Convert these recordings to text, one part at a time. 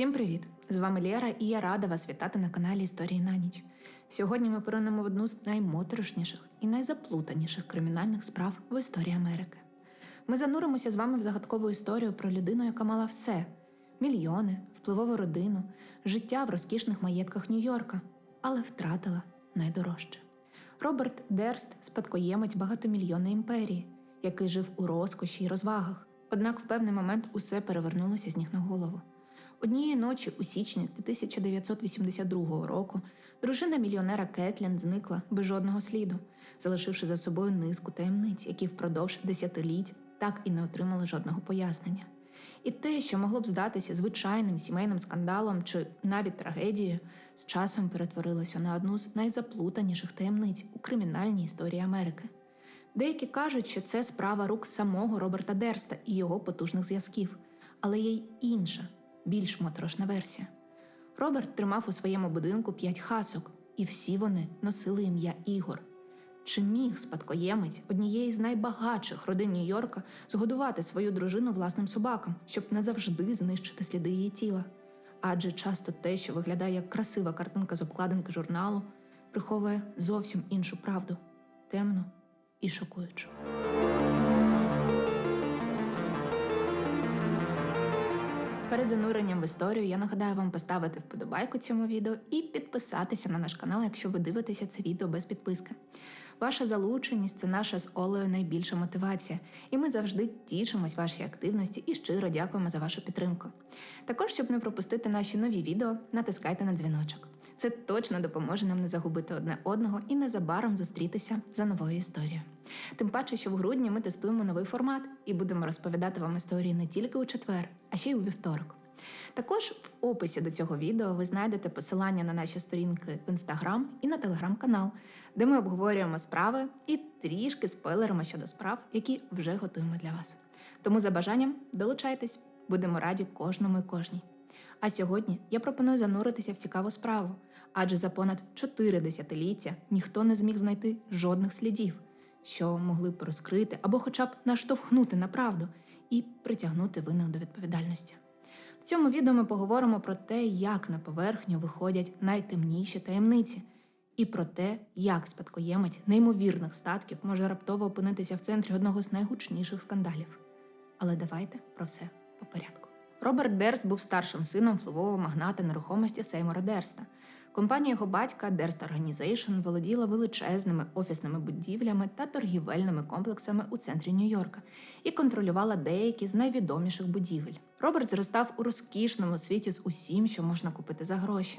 Всім привіт! З вами Лєра, і я рада вас вітати на каналі Історії на ніч. Сьогодні ми поринемо в одну з наймоторошніших і найзаплутаніших кримінальних справ в історії Америки. Ми зануримося з вами в загадкову історію про людину, яка мала все: мільйони, впливову родину, життя в розкішних маєтках Нью-Йорка, але втратила найдорожче. Роберт Дерст спадкоємець багатомільйонної імперії, який жив у розкоші й розвагах. Однак в певний момент усе перевернулося з ніг на голову. Однієї ночі, у січні 1982 року, дружина мільйонера Кетлін зникла без жодного сліду, залишивши за собою низку таємниць, які впродовж десятиліть так і не отримали жодного пояснення. І те, що могло б здатися звичайним сімейним скандалом чи навіть трагедією, з часом перетворилося на одну з найзаплутаніших таємниць у кримінальній історії Америки. Деякі кажуть, що це справа рук самого Роберта Дерста і його потужних зв'язків, але є й інша, більш моторошна версія. Роберт тримав у своєму будинку п'ять хасок, і всі вони носили ім'я Ігор. Чи міг спадкоємець однієї з найбагатших родин Нью-Йорка згодувати свою дружину власним собакам, щоб назавжди знищити сліди її тіла? Адже часто те, що виглядає як красива картинка з обкладинки журналу, приховує зовсім іншу правду темну і шокуючу. Перед зануренням в історію я нагадаю вам поставити вподобайку цьому відео і підписатися на наш канал, якщо ви дивитеся це відео без підписки. Ваша залученість це наша з Олею найбільша мотивація, і ми завжди тішимось вашій активності і щиро дякуємо за вашу підтримку. Також, щоб не пропустити наші нові відео, натискайте на дзвіночок. Це точно допоможе нам не загубити одне одного і незабаром зустрітися за новою історією. Тим паче, що в грудні ми тестуємо новий формат і будемо розповідати вам історії не тільки у четвер, а ще й у вівторок. Також в описі до цього відео ви знайдете посилання на наші сторінки в інстаграм і на телеграм-канал, де ми обговорюємо справи і трішки спойлеримо щодо справ, які вже готуємо для вас. Тому за бажанням долучайтесь, будемо раді кожному і кожній. А сьогодні я пропоную зануритися в цікаву справу, адже за понад чотири десятиліття ніхто не зміг знайти жодних слідів, що могли б розкрити або хоча б наштовхнути на правду і притягнути винних до відповідальності. В цьому відео ми поговоримо про те, як на поверхню виходять найтемніші таємниці, і про те, як спадкоємець неймовірних статків може раптово опинитися в центрі одного з найгучніших скандалів. Але давайте про все по порядку. Роберт Дерст був старшим сином впливового магната нерухомості Сеймора Дерста. Компанія його батька Дерст Organization володіла величезними офісними будівлями та торгівельними комплексами у центрі Нью-Йорка і контролювала деякі з найвідоміших будівель. Роберт зростав у розкішному світі з усім, що можна купити за гроші.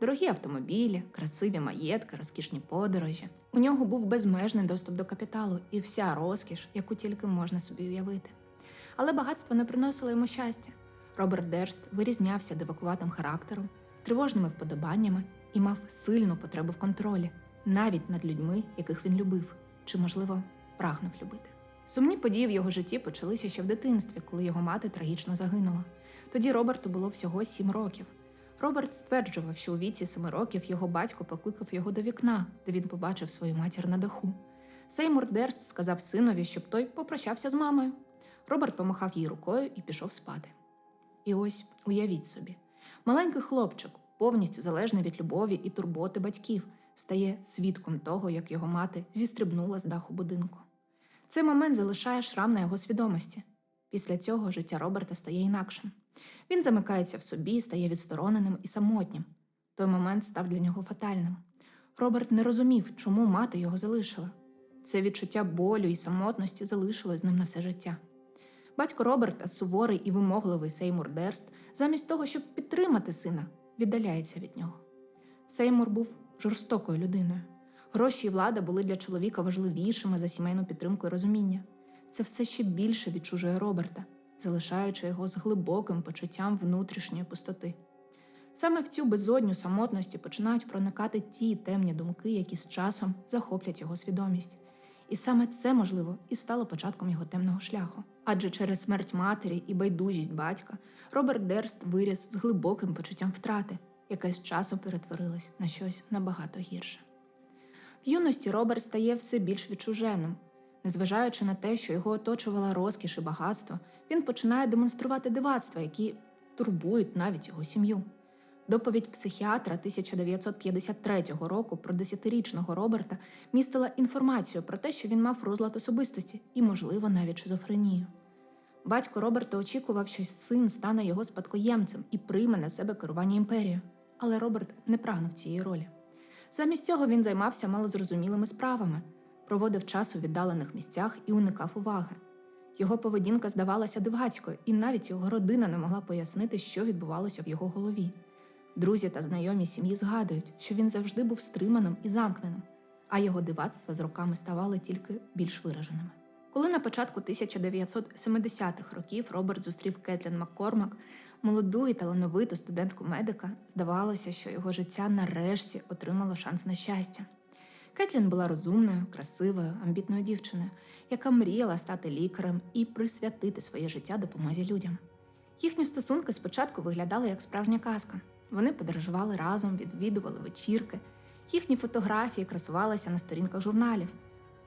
Дорогі автомобілі, красиві маєтки, розкішні подорожі. У нього був безмежний доступ до капіталу і вся розкіш, яку тільки можна собі уявити. Але багатство не приносило йому щастя. Роберт Дерст вирізнявся дивакуватим характером, тривожними вподобаннями і мав сильну потребу в контролі, навіть над людьми, яких він любив, чи, можливо, прагнув любити. Сумні події в його житті почалися ще в дитинстві, коли його мати трагічно загинула. Тоді Роберту було всього сім років. Роберт стверджував, що у віці семи років його батько покликав його до вікна, де він побачив свою матір на даху. Сеймур Дерст сказав синові, щоб той попрощався з мамою. Роберт помахав їй рукою і пішов спати. І ось уявіть собі, маленький хлопчик, повністю залежний від любові і турботи батьків, стає свідком того, як його мати зістрибнула з даху будинку. Цей момент залишає шрам на його свідомості. Після цього життя Роберта стає інакшим. Він замикається в собі, стає відстороненим і самотнім. Той момент став для нього фатальним. Роберт не розумів, чому мати його залишила. Це відчуття болю і самотності залишилось з ним на все життя. Батько Роберта, суворий і вимогливий Сеймур Дерст, замість того, щоб підтримати сина, віддаляється від нього. Сеймур був жорстокою людиною. Гроші і влада були для чоловіка важливішими за сімейну підтримку і розуміння. Це все ще більше відчужує Роберта, залишаючи його з глибоким почуттям внутрішньої пустоти. Саме в цю безодню самотності починають проникати ті темні думки, які з часом захоплять його свідомість. І саме це, можливо, і стало початком його темного шляху. Адже через смерть матері і байдужість батька Роберт Дерст виріс з глибоким почуттям втрати, яке з часом перетворилось на щось набагато гірше. В юності Роберт стає все більш відчуженим. Незважаючи на те, що його оточувала розкіш і багатство, він починає демонструвати дивацтва, які турбують навіть його сім'ю. Доповідь психіатра 1953 року про десятирічного Роберта містила інформацію про те, що він мав розлад особистості і, можливо, навіть шизофренію. Батько Роберта очікував, що син стане його спадкоємцем і прийме на себе керування імперією, але Роберт не прагнув цієї ролі. Замість цього він займався малозрозумілими справами, проводив час у віддалених місцях і уникав уваги. Його поведінка здавалася дивацькою, і навіть його родина не могла пояснити, що відбувалося в його голові. Друзі та знайомі сім'ї згадують, що він завжди був стриманим і замкненим, а його дивацтва з роками ставали тільки більш вираженими. Коли на початку 1970-х років Роберт зустрів Кетлін Маккормак, молоду і талановиту студентку медика, здавалося, що його життя нарешті отримало шанс на щастя. Кетлін була розумною, красивою, амбітною дівчиною, яка мріяла стати лікарем і присвятити своє життя допомозі людям. Їхні стосунки спочатку виглядали як справжня казка. Вони подорожували разом, відвідували вечірки. Їхні фотографії красувалися на сторінках журналів.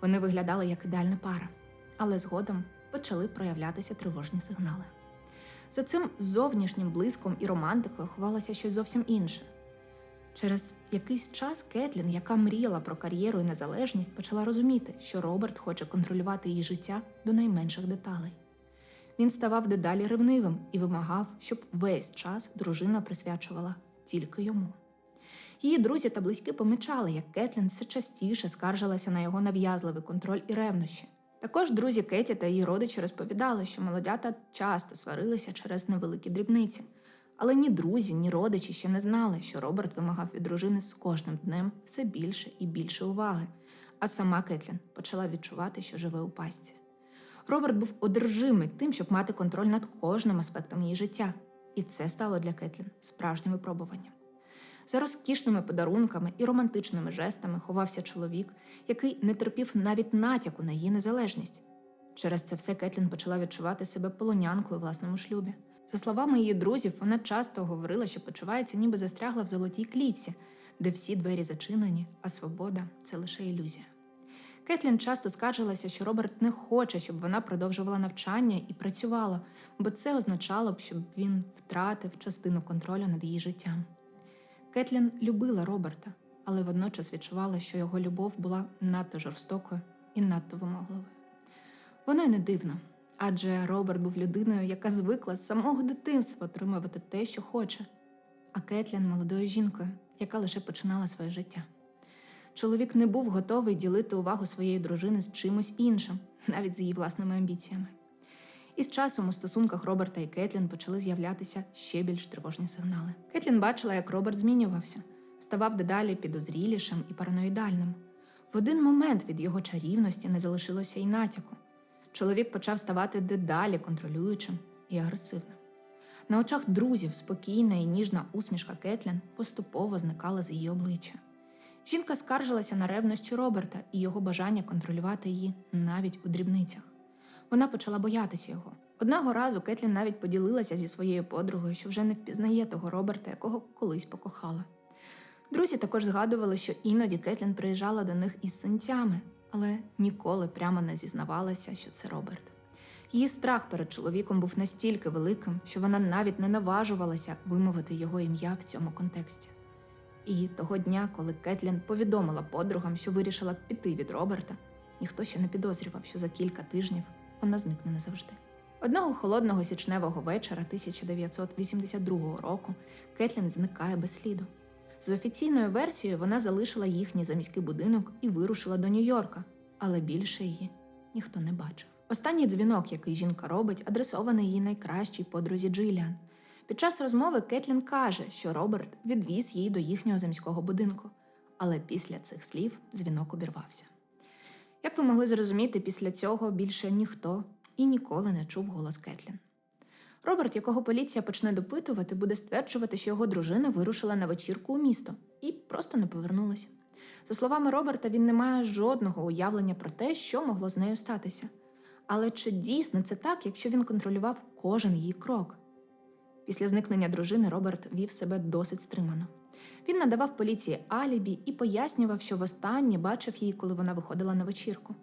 Вони виглядали як ідеальна пара, але згодом почали проявлятися тривожні сигнали. За цим зовнішнім блиском і романтикою ховалося щось зовсім інше. Через якийсь час Кетлін, яка мріяла про кар'єру і незалежність, почала розуміти, що Роберт хоче контролювати її життя до найменших деталей. Він ставав дедалі ревнивим і вимагав, щоб весь час дружина присвячувала тільки йому. Її друзі та близькі помічали, як Кетлін все частіше скаржилася на його нав'язливий контроль і ревнощі. Також друзі Кеті та її родичі розповідали, що молодята часто сварилися через невеликі дрібниці. Але ні друзі, ні родичі ще не знали, що Роберт вимагав від дружини з кожним днем все більше і більше уваги, а сама Кетлін почала відчувати, що живе у пастці. Роберт був одержимий тим, щоб мати контроль над кожним аспектом її життя, і це стало для Кетлін справжнім випробуванням. За розкішними подарунками і романтичними жестами ховався чоловік, який не терпів навіть натяку на її незалежність. Через це все Кетлін почала відчувати себе полонянкою у власному шлюбі. За словами її друзів, вона часто говорила, що почувається, ніби застрягла в золотій клітці, де всі двері зачинені, а свобода це лише ілюзія. Кетлін часто скаржилася, що Роберт не хоче, щоб вона продовжувала навчання і працювала, бо це означало б, щоб він втратив частину контролю над її життям. Кетлін любила Роберта, але водночас відчувала, що його любов була надто жорстокою і надто вимогливою. Воно й не дивно, адже Роберт був людиною, яка звикла з самого дитинства отримувати те, що хоче, а Кетлін молодою жінкою, яка лише починала своє життя. Чоловік не був готовий ділити увагу своєї дружини з чимось іншим, навіть з її власними амбіціями. І з часом у стосунках Роберта і Кетлін почали з'являтися ще більш тривожні сигнали. Кетлін бачила, як Роберт змінювався, ставав дедалі підозрілішим і параноїдальним. В один момент від його чарівності не залишилося й натяку. Чоловік почав ставати дедалі контролюючим і агресивним. На очах друзів спокійна і ніжна усмішка Кетлін поступово зникала з її обличчя. Жінка скаржилася на ревнощі Роберта і його бажання контролювати її навіть у дрібницях. Вона почала боятися його. Одного разу Кетлін навіть поділилася зі своєю подругою, що вже не впізнає того Роберта, якого колись покохала. Друзі також згадували, що іноді Кетлін приїжджала до них із синцями, але ніколи прямо не зізнавалася, що це Роберт. Її страх перед чоловіком був настільки великим, що вона навіть не наважувалася вимовити його ім'я в цьому контексті. І того дня, коли Кетлін повідомила подругам, що вирішила піти від Роберта, ніхто ще не підозрював, що за кілька тижнів вона зникне назавжди. Одного холодного січневого вечора 1982 року Кетлін зникає без сліду. З офіційною версією вона залишила їхній заміський будинок і вирушила до Нью-Йорка, але більше її ніхто не бачив. Останній дзвінок, який жінка робить, адресований її найкращій подрузі Джиліан. Під час розмови Кетлін каже, що Роберт відвіз її до їхнього заміського будинку, але після цих слів дзвінок обірвався. Як ви могли зрозуміти, після цього більше ніхто і ніколи не чув голос Кетлін. Роберт, якого поліція почне допитувати, буде стверджувати, що його дружина вирушила на вечірку у місто і просто не повернулася. За словами Роберта, він не має жодного уявлення про те, що могло з нею статися. Але чи дійсно це так, якщо він контролював кожен її крок? Після зникнення дружини Роберт вів себе досить стримано. Він надавав поліції алібі і пояснював, що востаннє бачив її, коли вона виходила на вечірку.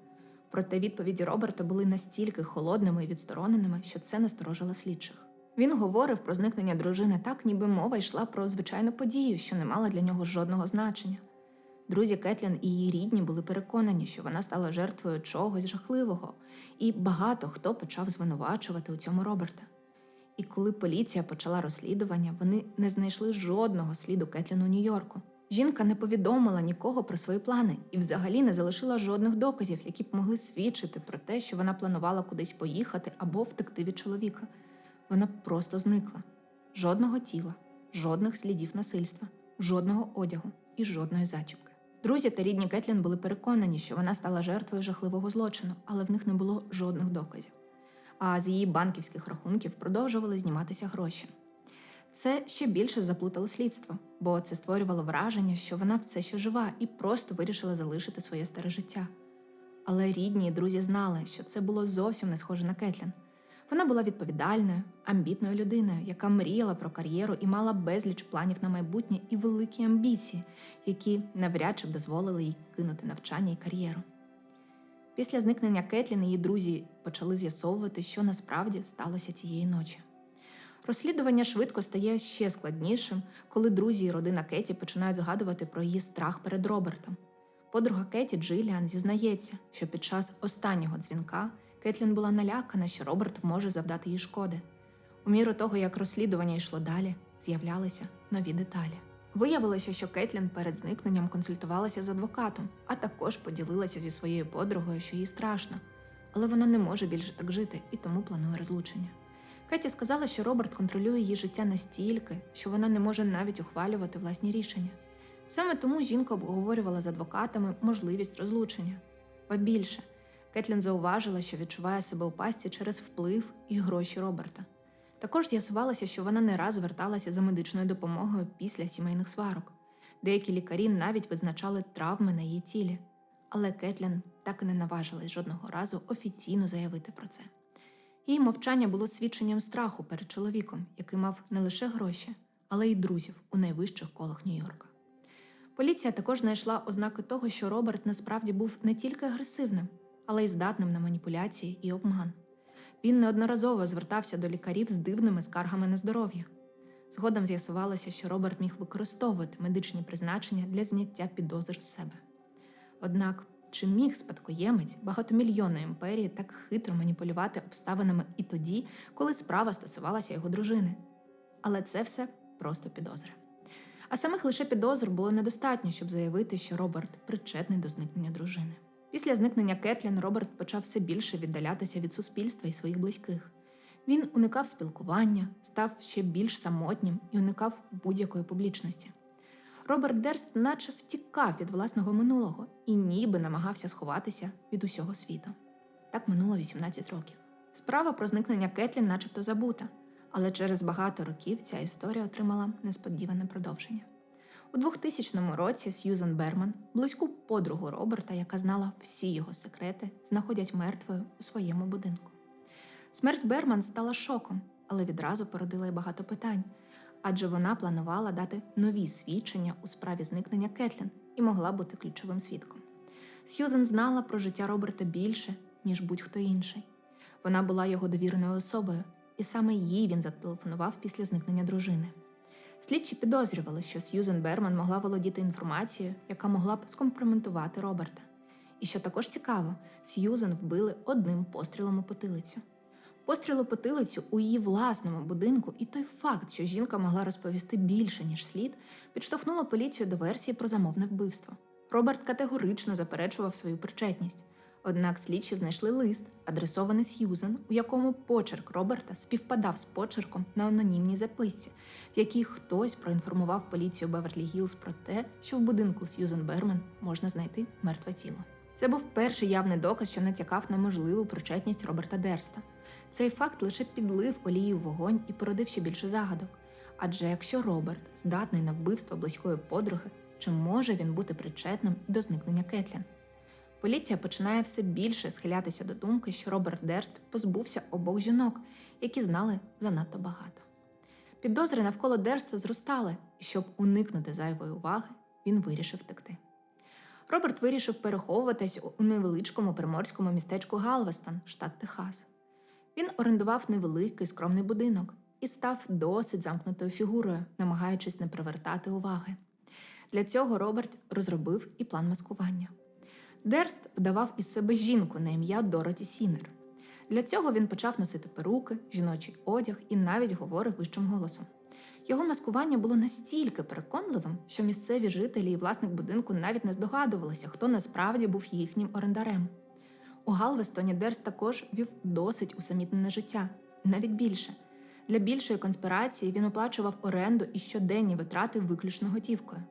Проте відповіді Роберта були настільки холодними і відстороненими, що це насторожило слідчих. Він говорив про зникнення дружини так, ніби мова йшла про звичайну подію, що не мала для нього жодного значення. Друзі Кетлін і її рідні були переконані, що вона стала жертвою чогось жахливого, і багато хто почав звинувачувати у цьому Роберта. І коли поліція почала розслідування, вони не знайшли жодного сліду Кетлін у Нью-Йорку. Жінка не повідомила нікого про свої плани і взагалі не залишила жодних доказів, які б могли свідчити про те, що вона планувала кудись поїхати або втекти від чоловіка. Вона просто зникла. Жодного тіла, жодних слідів насильства, жодного одягу і жодної зачіпки. Друзі та рідні Кетлін були переконані, що вона стала жертвою жахливого злочину, але в них не було жодних доказів. А з її банківських рахунків продовжували зніматися гроші. Це ще більше заплутало слідство, бо це створювало враження, що вона все ще жива і просто вирішила залишити своє старе життя. Але рідні і друзі знали, що це було зовсім не схоже на Кетлін. Вона була відповідальною, амбітною людиною, яка мріяла про кар'єру і мала безліч планів на майбутнє і великі амбіції, які навряд чи б дозволили їй кинути навчання і кар'єру. Після зникнення Кетлін її друзі почали з'ясовувати, що насправді сталося цієї ночі. Розслідування швидко стає ще складнішим, коли друзі і родина Кеті починають згадувати про її страх перед Робертом. Подруга Кеті Джиліан зізнається, що під час останнього дзвінка Кетлін була налякана, що Роберт може завдати їй шкоди. У міру того, як розслідування йшло далі, з'являлися нові деталі. Виявилося, що Кетлін перед зникненням консультувалася з адвокатом, а також поділилася зі своєю подругою, що їй страшно, але вона не може більше так жити і тому планує розлучення. Кеті сказала, що Роберт контролює її життя настільки, що вона не може навіть ухвалювати власні рішення. Саме тому жінка обговорювала з адвокатами можливість розлучення. Ба більше, Кетлін зауважила, що відчуває себе у пасті через вплив і гроші Роберта. Також з'ясувалося, що вона не раз зверталася за медичною допомогою після сімейних сварок. Деякі лікарі навіть визначали травми на її тілі. Але Кетлін так і не наважилась жодного разу офіційно заявити про це. Її мовчання було свідченням страху перед чоловіком, який мав не лише гроші, але й друзів у найвищих колах Нью-Йорка. Поліція також знайшла ознаки того, що Роберт насправді був не тільки агресивним, але й здатним на маніпуляції і обман. Він неодноразово звертався до лікарів з дивними скаргами на здоров'я. Згодом з'ясувалося, що Роберт міг використовувати медичні призначення для зняття підозр з себе. Однак, чи міг спадкоємець багатомільйонної імперії так хитро маніпулювати обставинами і тоді, коли справа стосувалася його дружини? Але це все просто підозри. А самих лише підозр було недостатньо, щоб заявити, що Роберт причетний до зникнення дружини. Після зникнення Кетлін Роберт почав все більше віддалятися від суспільства і своїх близьких. Він уникав спілкування, став ще більш самотнім і уникав будь-якої публічності. Роберт Дерст наче втікав від власного минулого і ніби намагався сховатися від усього світу. Так минуло 18 років. Справа про зникнення Кетлін начебто забута, але через багато років ця історія отримала несподіване продовження. У 2000 році Сьюзен Берман, близьку подругу Роберта, яка знала всі його секрети, знаходять мертвою у своєму будинку. Смерть Берман стала шоком, але відразу породила й багато питань, адже вона планувала дати нові свідчення у справі зникнення Кетлін і могла бути ключовим свідком. Сьюзен знала про життя Роберта більше, ніж будь-хто інший. Вона була його довіреною особою, і саме їй він зателефонував після зникнення дружини. Слідчі підозрювали, що Сьюзен Берман могла володіти інформацією, яка могла б скомпрометувати Роберта. І що також цікаво, Сьюзен вбили одним пострілом у потилицю. Постріл у потилицю у її власному будинку, і той факт, що жінка могла розповісти більше, ніж слід, підштовхнуло поліцію до версії про замовне вбивство. Роберт категорично заперечував свою причетність. Однак слідчі знайшли лист, адресований Сьюзен, у якому почерк Роберта співпадав з почерком на анонімній записці, в якій хтось проінформував поліцію Беверлі Гілз про те, що в будинку Сьюзен Бермен можна знайти мертве тіло. Це був перший явний доказ, що натякав на можливу причетність Роберта Дерста. Цей факт лише підлив олію в вогонь і породив ще більше загадок. Адже якщо Роберт здатний на вбивство близької подруги, чи може він бути причетним до зникнення Кетлін? Поліція починає все більше схилятися до думки, що Роберт Дерст позбувся обох жінок, які знали занадто багато. Підозри навколо Дерста зростали, і щоб уникнути зайвої уваги, він вирішив втекти. Роберт вирішив переховуватись у невеличкому приморському містечку Галвестон, штат Техас. Він орендував невеликий скромний будинок, і став досить замкнутою фігурою, намагаючись не привертати уваги. Для цього Роберт розробив і план маскування. Дерст вдавав із себе жінку на ім'я Дороті Сінер. Для цього він почав носити перуки, жіночий одяг і навіть говорив вищим голосом. Його маскування було настільки переконливим, що місцеві жителі і власник будинку навіть не здогадувалися, хто насправді був їхнім орендарем. У Галвестоні Дерс також вів досить усамітнене життя, навіть більше. Для більшої конспірації він оплачував оренду і щоденні витрати виключно готівкою.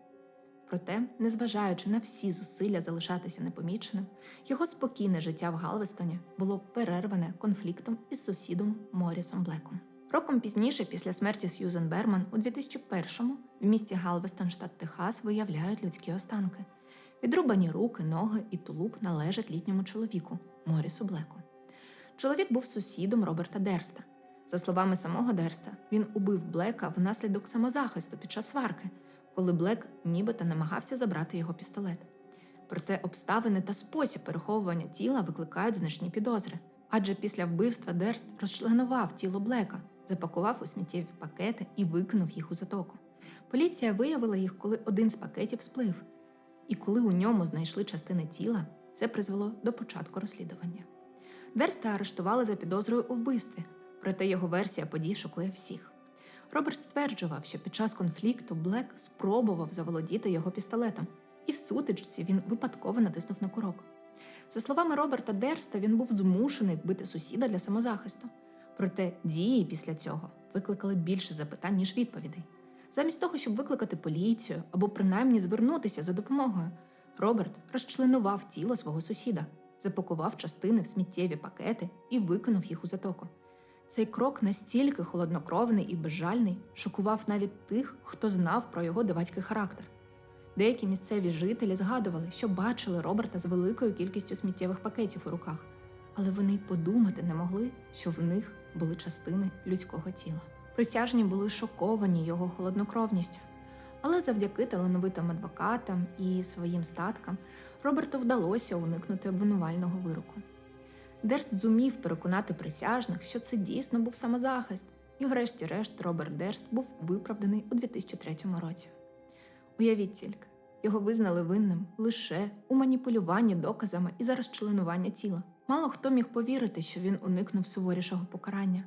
Проте, незважаючи на всі зусилля залишатися непоміченим, його спокійне життя в Галвестоні було перерване конфліктом із сусідом Морісом Блеком. Роком пізніше, після смерті Сьюзен Берман, у 2001-му в місті Галвестон, штат Техас, виявляють людські останки. Відрубані руки, ноги і тулуб належать літньому чоловіку Морісу Блеку. Чоловік був сусідом Роберта Дерста. За словами самого Дерста, він убив Блека внаслідок самозахисту під час сварки, коли Блек нібито намагався забрати його пістолет. Проте обставини та спосіб переховування тіла викликають значні підозри. Адже після вбивства Дерст розчленував тіло Блека, запакував у сміттєві пакети і викинув їх у затоку. Поліція виявила їх, коли один з пакетів сплив. І коли у ньому знайшли частини тіла, це призвело до початку розслідування. Дерста арештували за підозрою у вбивстві, проте його версія подій шокує всіх. Роберт стверджував, що під час конфлікту Блек спробував заволодіти його пістолетом, і в сутичці він випадково натиснув на курок. За словами Роберта Дерста, він був змушений вбити сусіда для самозахисту. Проте дії після цього викликали більше запитань, ніж відповідей. Замість того, щоб викликати поліцію або принаймні звернутися за допомогою, Роберт розчленував тіло свого сусіда, запакував частини в сміттєві пакети і викинув їх у затоку. Цей крок настільки холоднокровний і безжальний шокував навіть тих, хто знав про його дивацький характер. Деякі місцеві жителі згадували, що бачили Роберта з великою кількістю сміттєвих пакетів у руках, але вони й подумати не могли, що в них були частини людського тіла. Присяжні були шоковані його холоднокровністю. Але завдяки талановитим адвокатам і своїм статкам Роберту вдалося уникнути обвинувального вироку. Дерст зумів переконати присяжних, що це дійсно був самозахист, і, врешті-решт, Роберт Дерст був виправданий у 2003 році. Уявіть тільки, його визнали винним лише у маніпулюванні доказами і за розчленування тіла. Мало хто міг повірити, що він уникнув суворішого покарання,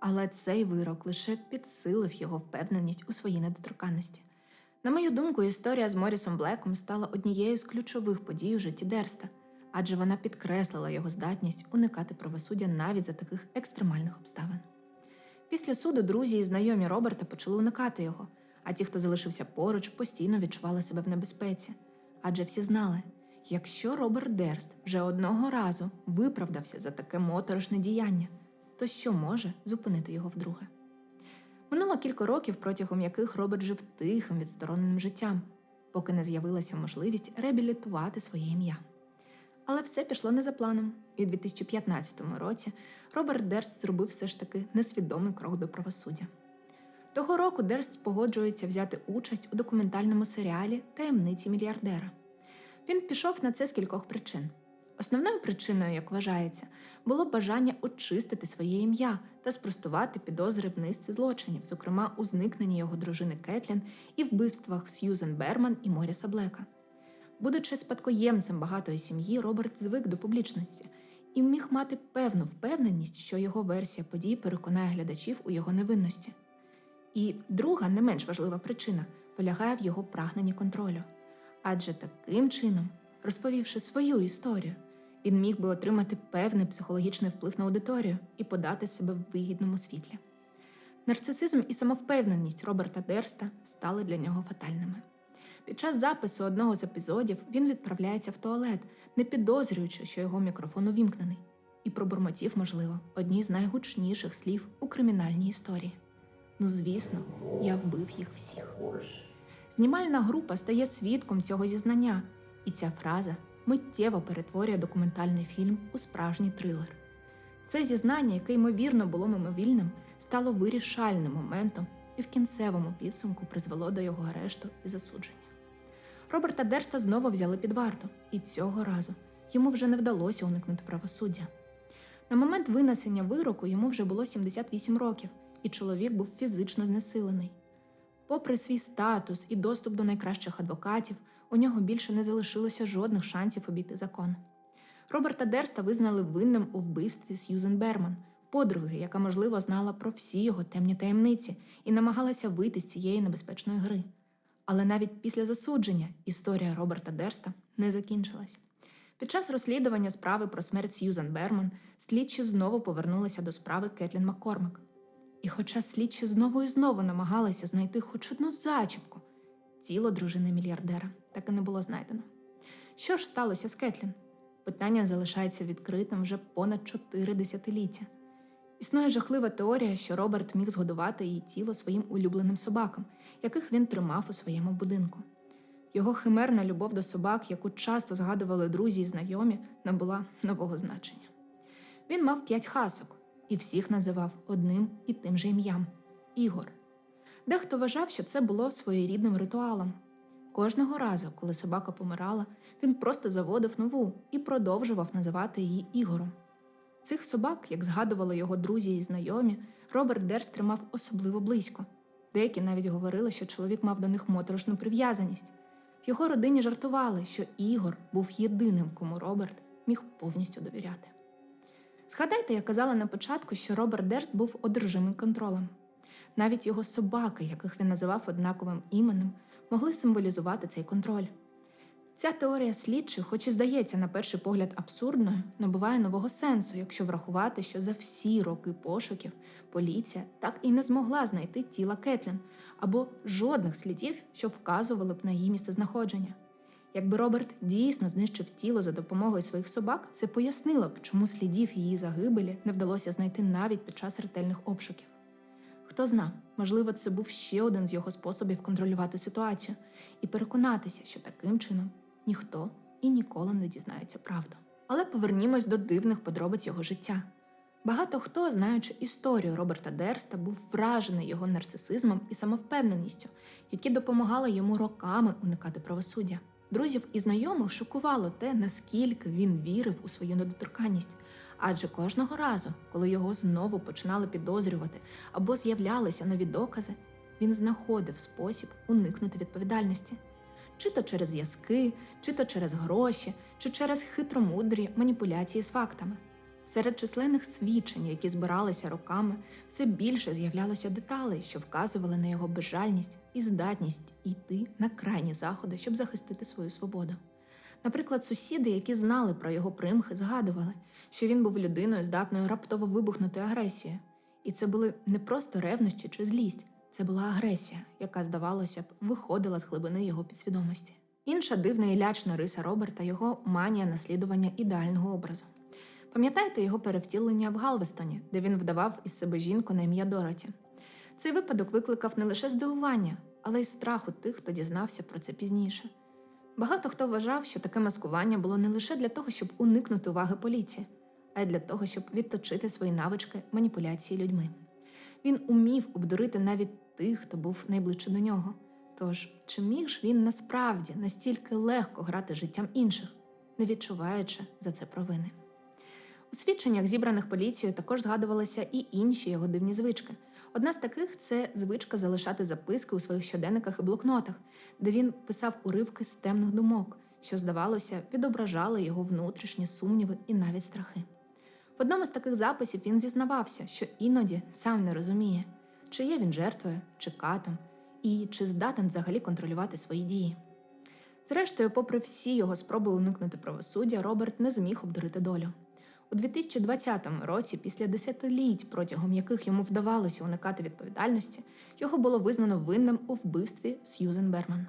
але цей вирок лише підсилив його впевненість у своїй недоторканності. На мою думку, історія з Морісом Блеком стала однією з ключових подій у житті Дерста, адже вона підкреслила його здатність уникати правосуддя навіть за таких екстремальних обставин. Після суду друзі і знайомі Роберта почали уникати його, а ті, хто залишився поруч, постійно відчували себе в небезпеці. Адже всі знали, якщо Роберт Дерст вже одного разу виправдався за таке моторошне діяння, то що може зупинити його вдруге? Минуло кілька років, протягом яких Роберт жив тихим відстороненим життям, поки не з'явилася можливість реабілітувати своє ім'я. Але все пішло не за планом, і у 2015 році Роберт Дерст зробив все ж таки несвідомий крок до правосуддя. Того року Дерст погоджується взяти участь у документальному серіалі Таємниці мільярдера. Він пішов на це з кількох причин. Основною причиною, як вважається, було бажання очистити своє ім'я та спростувати підозри в низці злочинів, зокрема у зникненні його дружини Кетлін і вбивствах Сьюзен Берман і Моріса Блека. Будучи спадкоємцем багатої сім'ї, Роберт звик до публічності і міг мати певну впевненість, що його версія подій переконає глядачів у його невинності. І друга, не менш важлива причина полягає в його прагненні контролю. Адже таким чином, розповівши свою історію, він міг би отримати певний психологічний вплив на аудиторію і подати себе в вигідному світлі. Нарцисизм і самовпевненість Роберта Дерста стали для нього фатальними. Під час запису одного з епізодів він відправляється в туалет, не підозрюючи, що його мікрофон увімкнений, і пробурмотів, можливо, одні з найгучніших слів у кримінальній історії. Ну, звісно, я вбив їх всіх. Знімальна група стає свідком цього зізнання, і ця фраза миттєво перетворює документальний фільм у справжній трилер. Це зізнання, яке ймовірно було мимовільним, стало вирішальним моментом і в кінцевому підсумку призвело до його арешту і засудження. Роберта Дерста знову взяли під варту, і цього разу йому вже не вдалося уникнути правосуддя. На момент винесення вироку йому вже було 78 років, і чоловік був фізично знесилений. Попри свій статус і доступ до найкращих адвокатів, у нього більше не залишилося жодних шансів обійти закон. Роберта Дерста визнали винним у вбивстві Сьюзен Берман, подруги, яка, можливо, знала про всі його темні таємниці і намагалася вийти з цієї небезпечної гри. Але навіть після засудження історія Роберта Дерста не закінчилась. Під час розслідування справи про смерть Сьюзан Берман слідчі знову повернулися до справи Кетлін Маккормак. І хоча слідчі знову і знову намагалися знайти хоч одну зачіпку, тіло дружини мільярдера так і не було знайдено. Що ж сталося з Кетлін? Питання залишається відкритим вже понад чотири десятиліття. Існує жахлива теорія, що Роберт міг згодувати її тіло своїм улюбленим собакам, яких він тримав у своєму будинку. Його химерна любов до собак, яку часто згадували друзі і знайомі, набула нового значення. Він мав п'ять хасок і всіх називав одним і тим же ім'ям Ігор. Дехто вважав, що це було своєрідним ритуалом. Кожного разу, коли собака помирала, він просто заводив нову і продовжував називати її Ігором. Цих собак, як згадували його друзі і знайомі, Роберт Дерс тримав особливо близько. Деякі навіть говорили, що чоловік мав до них моторошну прив'язаність. В його родині жартували, що Ігор був єдиним, кому Роберт міг повністю довіряти. Згадайте, я казала на початку, що Роберт Дерст був одержимий контролем. Навіть його собаки, яких він називав однаковим іменем, могли символізувати цей контроль. Ця теорія слідчих, хоч і здається на перший погляд абсурдною, набуває нового сенсу, якщо врахувати, що за всі роки пошуків поліція так і не змогла знайти тіла Кетлін або жодних слідів, що вказували б на її місцезнаходження. Якби Роберт дійсно знищив тіло за допомогою своїх собак, це пояснило б, чому слідів її загибелі не вдалося знайти навіть під час ретельних обшуків. Хто зна, можливо, це був ще один з його способів контролювати ситуацію і переконатися, що таким чином ніхто і ніколи не дізнається правду. Але повернімось до дивних подробиць його життя. Багато хто, знаючи історію Роберта Дерста, був вражений його нарцисизмом і самовпевненістю, які допомагали йому роками уникати правосуддя. Друзів і знайомих шокувало те, наскільки він вірив у свою недоторканність. Адже кожного разу, коли його знову починали підозрювати або з'являлися нові докази, він знаходив спосіб уникнути відповідальності. Чи то через зв'язки, чи то через гроші, чи через хитромудрі маніпуляції з фактами. Серед численних свідчень, які збиралися роками, все більше з'являлося деталей, що вказували на його безжальність і здатність йти на крайні заходи, щоб захистити свою свободу. Наприклад, сусіди, які знали про його примхи, згадували, що він був людиною, здатною раптово вибухнути агресією. І це були не просто ревнощі чи злість, це була агресія, яка, здавалося б, виходила з глибини його підсвідомості. Інша дивна і лячна риса Роберта його манія наслідування ідеального образу. Пам'ятаєте його перевтілення в Галвестоні, де він вдавав із себе жінку на ім'я Дороті? Цей випадок викликав не лише здивування, але й страх у тих, хто дізнався про це пізніше. Багато хто вважав, що таке маскування було не лише для того, щоб уникнути уваги поліції, а й для того, щоб відточити свої навички маніпуляції людьми. Він умів обдурити навіть тих, хто був найближче до нього. Тож, чи міг ж він насправді настільки легко грати життям інших, не відчуваючи за це провини? У свідченнях, зібраних поліцією, також згадувалися і інші його дивні звички. Одна з таких це звичка залишати записки у своїх щоденниках і блокнотах, де він писав уривки з темних думок, що, здавалося, відображали його внутрішні сумніви і навіть страхи. Одному з таких записів він зізнавався, що іноді сам не розуміє, чи є він жертвою, чи катом, і чи здатен взагалі контролювати свої дії. Зрештою, попри всі його спроби уникнути правосуддя, Роберт не зміг обдурити долю. У 2020 році, після десятиліть, протягом яких йому вдавалося уникати відповідальності, його було визнано винним у вбивстві Сьюзен Берман.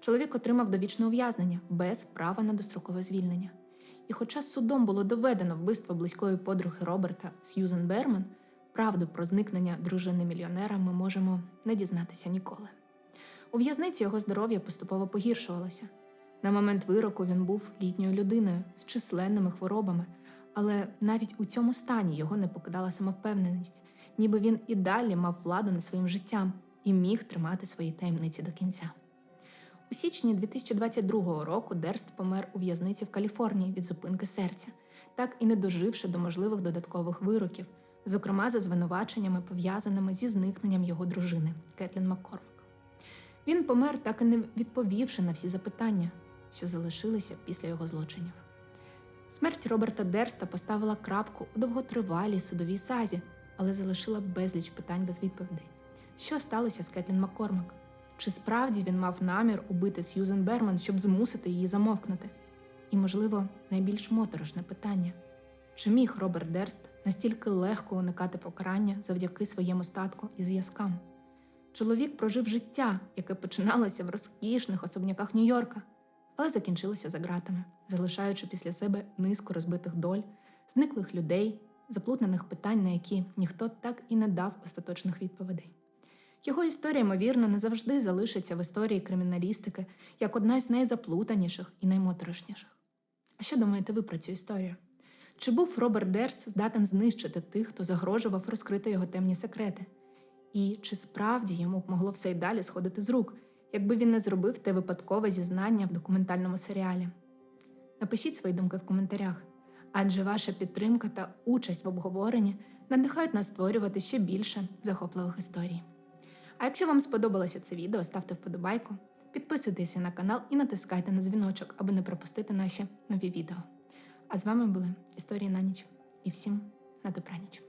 Чоловік отримав довічне ув'язнення без права на дострокове звільнення. І хоча судом було доведено вбивство близької подруги Роберта Сьюзен Берман, правду про зникнення дружини мільйонера ми можемо не дізнатися ніколи. У в'язниці його здоров'я поступово погіршувалося. На момент вироку він був літньою людиною з численними хворобами, але навіть у цьому стані його не покидала самовпевненість, ніби він і далі мав владу над своїм життям і міг тримати свої таємниці до кінця. У січні 2022 року Дерст помер у в'язниці в Каліфорнії від зупинки серця, так і не доживши до можливих додаткових вироків, зокрема за звинуваченнями, пов'язаними зі зникненням його дружини Кетлін Маккормак. Він помер, так і не відповівши на всі запитання, що залишилися після його злочинів. Смерть Роберта Дерста поставила крапку у довготривалій судовій сазі, але залишила безліч питань без відповідей. Що сталося з Кетлін Маккормак? Чи справді він мав намір убити Сьюзен Берман, щоб змусити її замовкнути? І, можливо, найбільш моторошне питання: чи міг Роберт Дерст настільки легко уникати покарання завдяки своєму статку і зв'язкам? Чоловік прожив життя, яке починалося в розкішних особняках Нью-Йорка, але закінчилося за ґратами, залишаючи після себе низку розбитих доль, зниклих людей, заплутаних питань, на які ніхто так і не дав остаточних відповідей. Його історія, ймовірно, не завжди залишиться в історії криміналістики як одна з найзаплутаніших і наймоторошніших. А що думаєте ви про цю історію? Чи був Роберт Дерст здатен знищити тих, хто загрожував розкрити його темні секрети? І чи справді йому могло все й далі сходити з рук, якби він не зробив те випадкове зізнання в документальному серіалі? Напишіть свої думки в коментарях, адже ваша підтримка та участь в обговоренні надихають нас створювати ще більше захопливих історій. А якщо вам сподобалося це відео, ставте вподобайку, підписуйтеся на канал і натискайте на дзвіночок, аби не пропустити наші нові відео. А з вами були Історії на ніч і всім на добраніч.